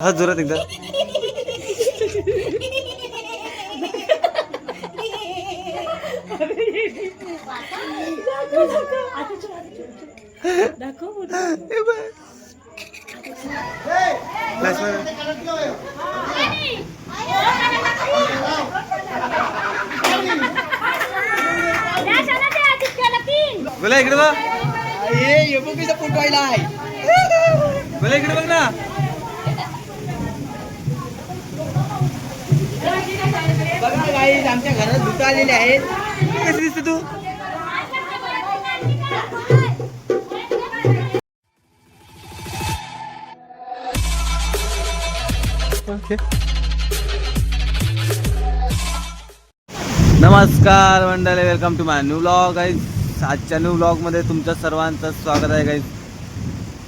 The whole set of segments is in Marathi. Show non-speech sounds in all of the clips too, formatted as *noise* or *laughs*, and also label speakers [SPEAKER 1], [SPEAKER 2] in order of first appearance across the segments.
[SPEAKER 1] हा जोरात एकदा हे बघ. Flash मार. बोला इकडे बघ
[SPEAKER 2] फोटो आहे
[SPEAKER 1] बोला इकडे बघ ना
[SPEAKER 2] बघा गाई आमच्या घरात भूत आलेले आहेत.
[SPEAKER 1] कसं दिसते तू? नमस्कार मंडळी welcome to my new blog आहे आजच्या न्यू ब्लॉगमध्ये तुमच्या सर्वांचं स्वागत आहे गाईज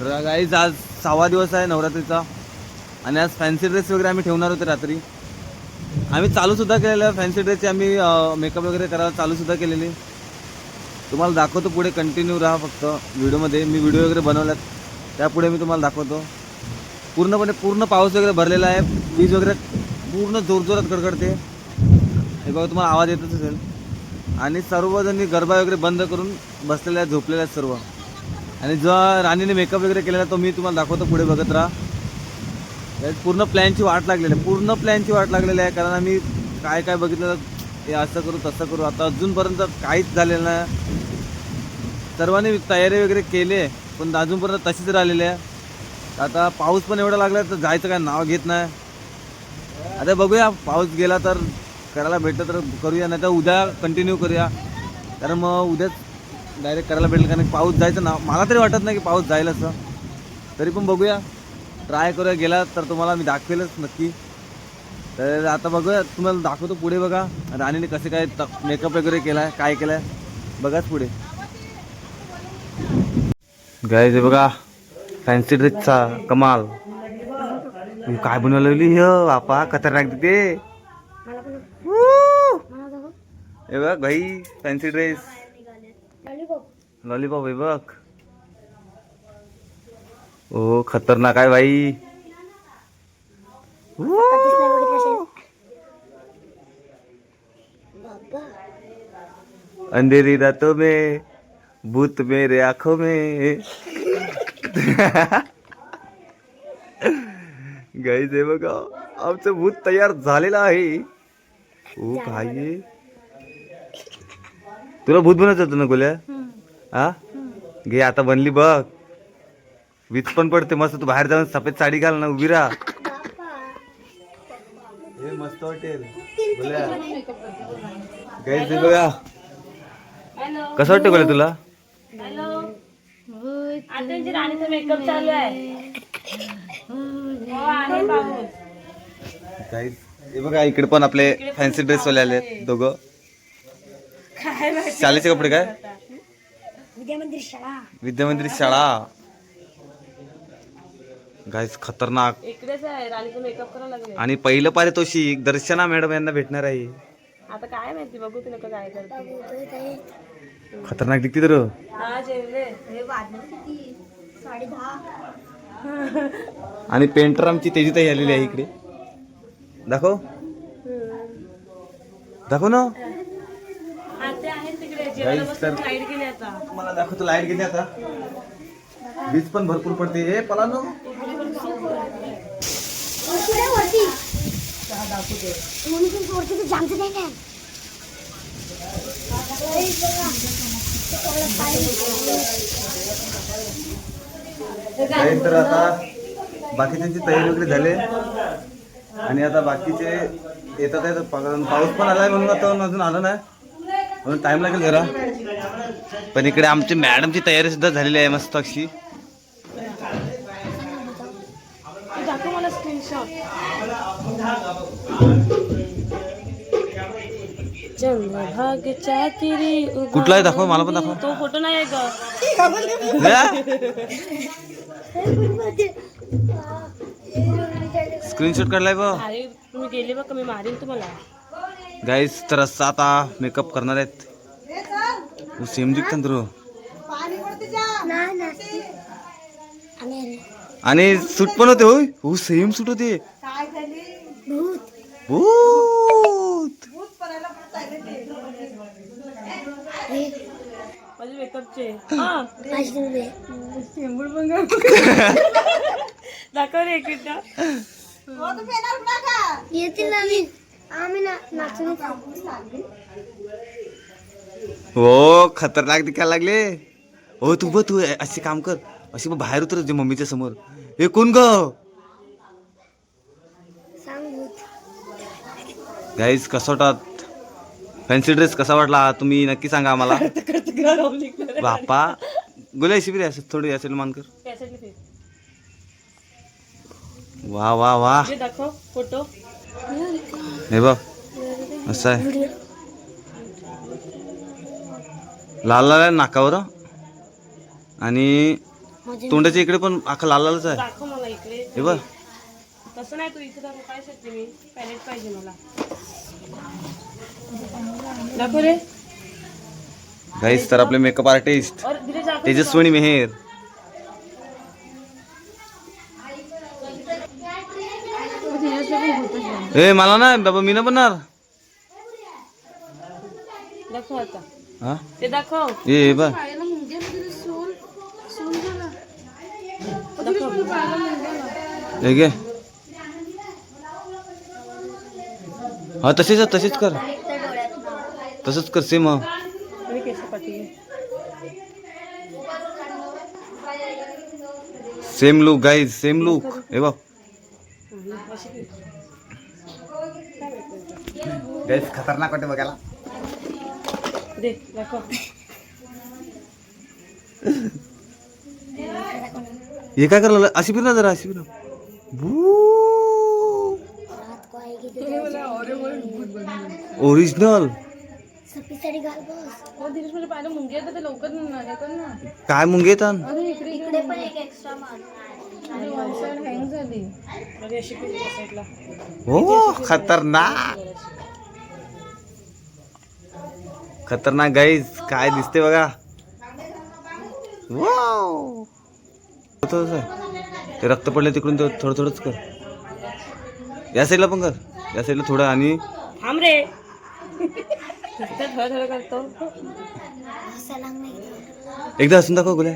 [SPEAKER 1] तर गाईज आज सहावा दिवस आहे नवरात्रीचा. आणि आज फॅन्सी ड्रेस वगैरे आम्ही ठेवणार होते रात्री. आम्ही चालूसुद्धा केलेलं फॅन्सी ड्रेसची आम्ही मेकअप वगैरे करायला चालूसुद्धा केलेली. तुम्हाला दाखवतो पुढे कंटिन्यू राहा फक्त व्हिडिओमध्ये. मी व्हिडिओ वगैरे बनवल्यात. त्यापुढे मी तुम्हाला दाखवतो. पूर्णपणे पूर्ण पाऊस वगैरे भरलेला आहे. वीज वगैरे पूर्ण जोरजोरात कडकडते हे बघा तुम्हाला आवाज येतच असेल. आणि सर्वजणी गरबा वगैरे बंद करून बसलेल्या आहेत झोपलेल्या आहेत सर्व. आणि जो राणीने मेकअप वगैरे केलेला तो मी तुम्हाला दाखवतो. पुढे बघत राहा. म्हणजे पूर्ण प्लॅनची वाट लागलेली आहे. पूर्ण प्लॅनची वाट लागलेली आहे. कारण आम्ही काय काय बघितलं हे असं करू तसं करू. आता अजूनपर्यंत काहीच झालेलं नाही. सर्वांनी तयारी वगैरे केली आहे पण अजूनपर्यंत तशीच राहिलेली आहे. आता पाऊस पण एवढा लागला तर जायचं काय नाव घेत नाही. आता बघूया पाऊस गेला तर करायला भेटलं तर करूया नाही तर उद्या कंटिन्यू करूया. कारण मग उद्याच डायरेक्ट करायला भेटेल कारण पाऊस जायचं ना मला तरी वाटत नाही की पाऊस जाईल असं. तरी पण बघूया. ट्राय करूया. गेला तर तुम्हाला मी दाखवेलच नक्की. तर आता बघूया तुम्हाला दाखवतो पुढे बघा. राणीने कसे काय मेकअप वगैरे केला आहे काय केलं आहे बघाच पुढे. गाय ते बघा. फॅन्सी ड्रेसचा कमाल. काय काय बनवलेली ह? बापा खतरनाक तिथे हे बघ भाई फॅन्सी ड्रेस लॉलीपॉप हे बघ. ओ खतरनाक आहे भाई! अंधेरी रातों में भूत मेरे आंखों में. *laughs* गाईज हे बघा आमचं भूत तयार झालेलं आहे. ओ काय? तुला भूत बनवायचं होतं ना गोल्या? हा घे आता बनली बघ. वीज पण पडते मस्त तू बाहेर जाऊन सफेद साडी घाल ना उभी राहा. हे मस्त वाटेल हे बघा. कसं वाटतं गोल्या तुला?
[SPEAKER 3] आता त्यांची राणीचा मेकअप चालू आहे. हो,
[SPEAKER 1] हे बघा इकडे पण आपले फॅन्सी ड्रेस वाले आले दोघं. शाळेचे कपडे काय?
[SPEAKER 3] विद्यामंदिर शाळा.
[SPEAKER 1] विद्यामंदिर शाळा. गाईज खतरनाक.
[SPEAKER 3] इकडेच आहे राणीचा मेकअप करायला लागले.
[SPEAKER 1] आणि पहिलं पारितोषिक दर्शना मॅडम यांना भेटणार आहे.
[SPEAKER 3] आता काय माहिती बघू तिला का काय करते.
[SPEAKER 1] खतरनाक दिसते तर.
[SPEAKER 3] हा जेवले.
[SPEAKER 1] आणि पेंटर आमची तेजी ताई आलेली आहे इकडे. दाखव. दाखव ना.
[SPEAKER 3] आता आहेत तिकडे. जेवायला
[SPEAKER 1] Guys, तर-
[SPEAKER 3] बसून लाइट गेली आता.
[SPEAKER 1] मला दाखवतो लाइट गेली आता. वीज पण भरपूर पडते. हे पला ना काही तर आता बाकीच्यांची तयारी वगैरे झाली आणि आता बाकीचे येतात आहेत पाऊस पण आलाय म्हणून आता अजून आलं नाही. म्हणून टाइम लागेल जरा. पण इकडे आमची मॅडमची तयारी सुद्धा झालेली आहे मस्त अशी
[SPEAKER 3] तू दाखव मला स्क्रीनशॉट चंद्रभागच्या तिरी उभा
[SPEAKER 1] कुठला आहे? दाखव मला पण दाखव.
[SPEAKER 3] तो फोटो नाही आहे
[SPEAKER 1] स्क्रीनशॉट काढलाय बघ.
[SPEAKER 3] तुम्ही गेले बघ मी मारीन तुम्हाला.
[SPEAKER 1] गाईस तर असं आता मेकअप करणार आहेत. सेम दिसतं तर
[SPEAKER 4] पाणी पडते जा.
[SPEAKER 1] आणि सूट पण होते होय. हो सेम सूट होते. भूत.
[SPEAKER 3] माझे मेकअपचे हा. *laughs* दाखव रे एक मिनिट.
[SPEAKER 4] येतील नवीन आम्ही ना नाचून
[SPEAKER 1] हो खतरनाक दिखायला लागले. हो तू बघ तू असे काम कर. अशी मग बाहेर उतर जे मम्मीच्या समोर. हे कोण ग
[SPEAKER 4] सांग भूत
[SPEAKER 1] गाईज कसं वाटत? फॅन्सी ड्रेस कसा वाटला? तुम्ही नक्की सांगा आम्हाला. बापा गोल्या शिबिर असं थोडी असेल मान कर. वा वा वा.
[SPEAKER 3] दाखव फोटो
[SPEAKER 1] हे बघ. असं आहे. लाल लाल आहे नाकावर आणि तोंडाच्या इकडे पण आखा लाल लालच आहे.
[SPEAKER 3] दाखव मला इकडे.
[SPEAKER 1] हे बघ.
[SPEAKER 3] तसं नाही तू इथे दाखव काय शकते मी? पॅलेट पाहिजे मला. दाखव रे.
[SPEAKER 1] गाईज तर आपले मेकअप आर्टिस्ट
[SPEAKER 3] और दाखव
[SPEAKER 1] तेजस्वनी मेहेर. ए मला ना बाबा मी ना बनणार.
[SPEAKER 3] दाखव आता.
[SPEAKER 1] हा?
[SPEAKER 3] ते दाखव.
[SPEAKER 1] ए
[SPEAKER 3] दाखव.
[SPEAKER 1] हे घे. हा तसेच तसेच कर. तसंच कर same same look guys same look हे बघ. गाईज खतरनाक वाटते बघायला. हे काय करायला अशी फिर ना जरा अशी फिर ओरिजिनल
[SPEAKER 4] सफी साडी घाल बस.
[SPEAKER 3] हो दिनेश म्हणजे पाहिलं मुंगी येतं ते लवकर हे कर ना.
[SPEAKER 1] काय मुंगे येतात?
[SPEAKER 4] इकडे पण एक एक्स्ट्रा मार
[SPEAKER 3] वन साइड हँग झाली. अरे अशी केली त्या साईडला
[SPEAKER 1] हो खतरनाक. खतरनाक गाईज काय दिसते बघा. वाव. ते रक्त पडले तिकडून ते थोडं थोडंच कर. या साईडला पण कर. या साईडला थोडं आणि
[SPEAKER 3] थांब रे. नुसतं थोडं थोडं करतो.
[SPEAKER 4] हसायला नाही
[SPEAKER 1] एकदा हसून दाखव गुल्या.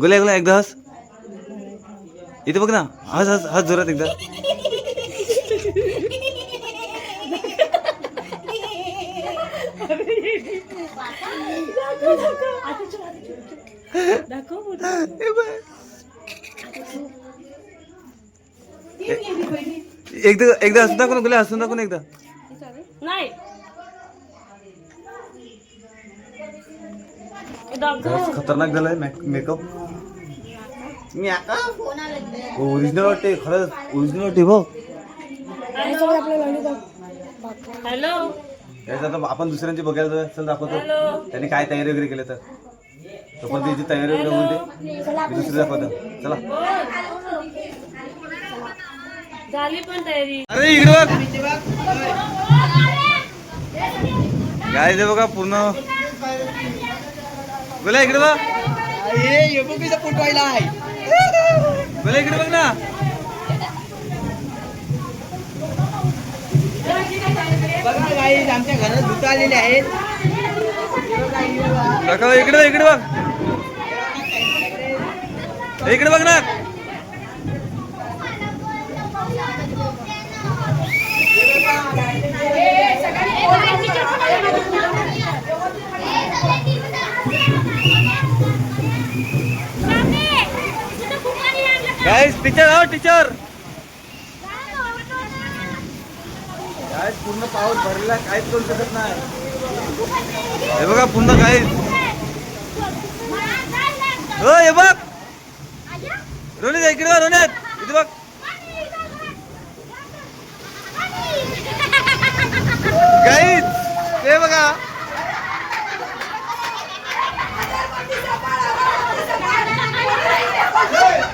[SPEAKER 1] गुल्या गुल्या एकदा हस. इथे बघ ना हस हस हस जोरात एकदा. एकदा एकदा हसून दाखव ना गुल्या हसून दाखव ना एकदा.
[SPEAKER 3] नाही.
[SPEAKER 1] खतरनाक झालाय मेकअप ओरिजिनल वाटते खरंच. ओरिजिनल वाटते बघ.
[SPEAKER 3] हॅलो.
[SPEAKER 1] आता आपण दुसऱ्यांची बघायला. चल दाखवतो. त्यांनी काय तयारी वगैरे केली तर. तो पण त्याची तयारी वगैरे मी दुसरी दाखवतो. चला.
[SPEAKER 3] झाली पण तयारी.
[SPEAKER 1] अरे इकडे बघ. काय ते बघा पूर्ण बोला इकडे बघ.
[SPEAKER 2] एबोबीचा फोटो आहे.
[SPEAKER 1] बोला इकडे बघ ना.
[SPEAKER 2] बघा गाईज आमच्या घरात भूत आलेले आहेत.
[SPEAKER 1] इकडे बघ, इकडे बघ. इकडे बघ ना. गाईस टीचर हो टीचर काय पूर्ण पाऊस भरलेला काहीच करू शकत नाही. हे बघा पूर्ण काहीच हो हे बघ. रोनित इकडे बघ रोनित इथे बघ. काहीच ते बघा. फ्लॅश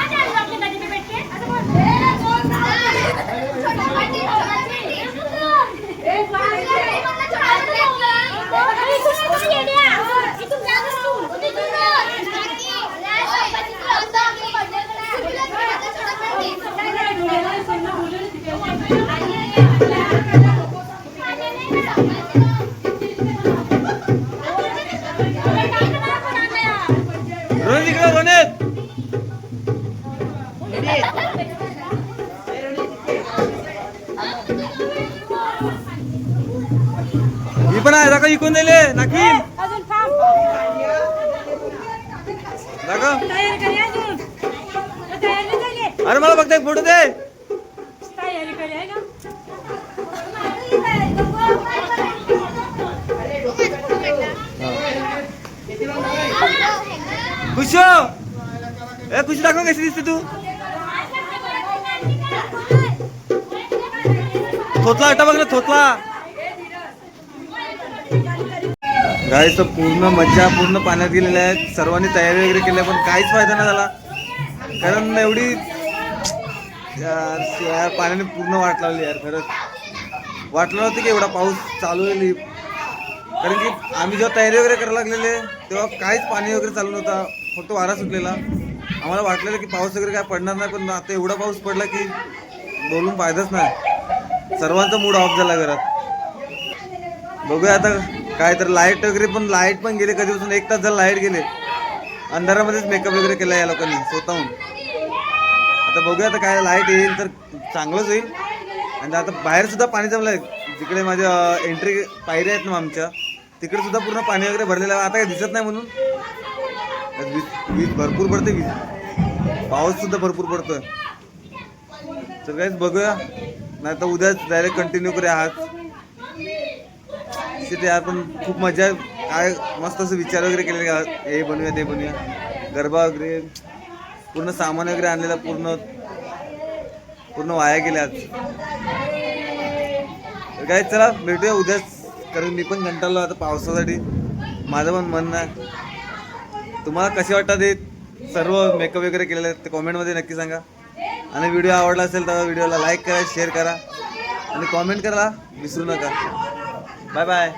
[SPEAKER 1] पण आहे दाखव इकून दिले नाकी दाखव अरे मला फक्त एक फोटो दे
[SPEAKER 3] तयारी करी आहे का
[SPEAKER 1] खुश हो? ए खुश दाखव कशी दिसते तू? थोतला हटा बघ ना थोतला. गाईच पूर्ण मज्जा पूर्ण पाण्यात गेलेल्या आहेत. सर्वांनी तयारी वगैरे केली पण काहीच फायदा नाही झाला. कारण एवढी यार पाण्याने पूर्ण वाट लावली यार खरंच. वाटलं नव्हतं की एवढा पाऊस चालू येईल कारण की आम्ही जेव्हा तयारी वगैरे करायला लागलेले तेव्हा काहीच पाणी वगैरे चालू नव्हता. फक्त वारा सुटलेला. आम्हाला वाटलेलं की पाऊस वगैरे काय पडणार नाही पण आता एवढा पाऊस पडला की बोलून फायदाच नाही. सर्वांचा मूड ऑफ झाला घरात. बघूया आता काय तर लाइट वगैरे पण लाइट पण गेले. कधीपासून एक तास झाला लाइट गेले. अंधारामध्येच मेकअप वगैरे केला या लोकांनी स्वतःहून. आता बघूया आता काय लाइट येईल तर चांगलंच होईल. आणि आता बाहेर सुद्धा पाणी आहे जिकडे माझ्या एंट्री पायऱ्या आहेत ना आमच्या तिकडे सुद्धा पूर्ण पाणी वगैरे भरलेलं आहे. आता काही दिसत नाही म्हणून. वीज वीज भरपूर पडते वीज पाऊससुद्धा भरपूर पडतोय. तर काहीच बघूया. नाही तर उद्याच डायरेक्ट कंटिन्यू करूया आज तिथे आपण पण खूप मजा काय मस्त असं विचार वगैरे केलेले हे बनवूया ते बनवूया गरबा वगैरे. पूर्ण सामान वगैरे आणलेला पूर्ण पूर्ण वाया गेल्या आज. काय चला भेटूया उद्याच. कारण मी पण कंटाळलो आता पावसासाठी. माझं पण म्हणणं आहे. तुम्हाला कसे वाटतात हे सर्व मेकअप वगैरे केलेले आहेत ते कॉमेंटमध्ये नक्की सांगा. आणि व्हिडिओ आवडला असेल तर व्हिडिओला लाईक करा शेअर करा. आणि कॉमेंट करा विसरू नका. Bye bye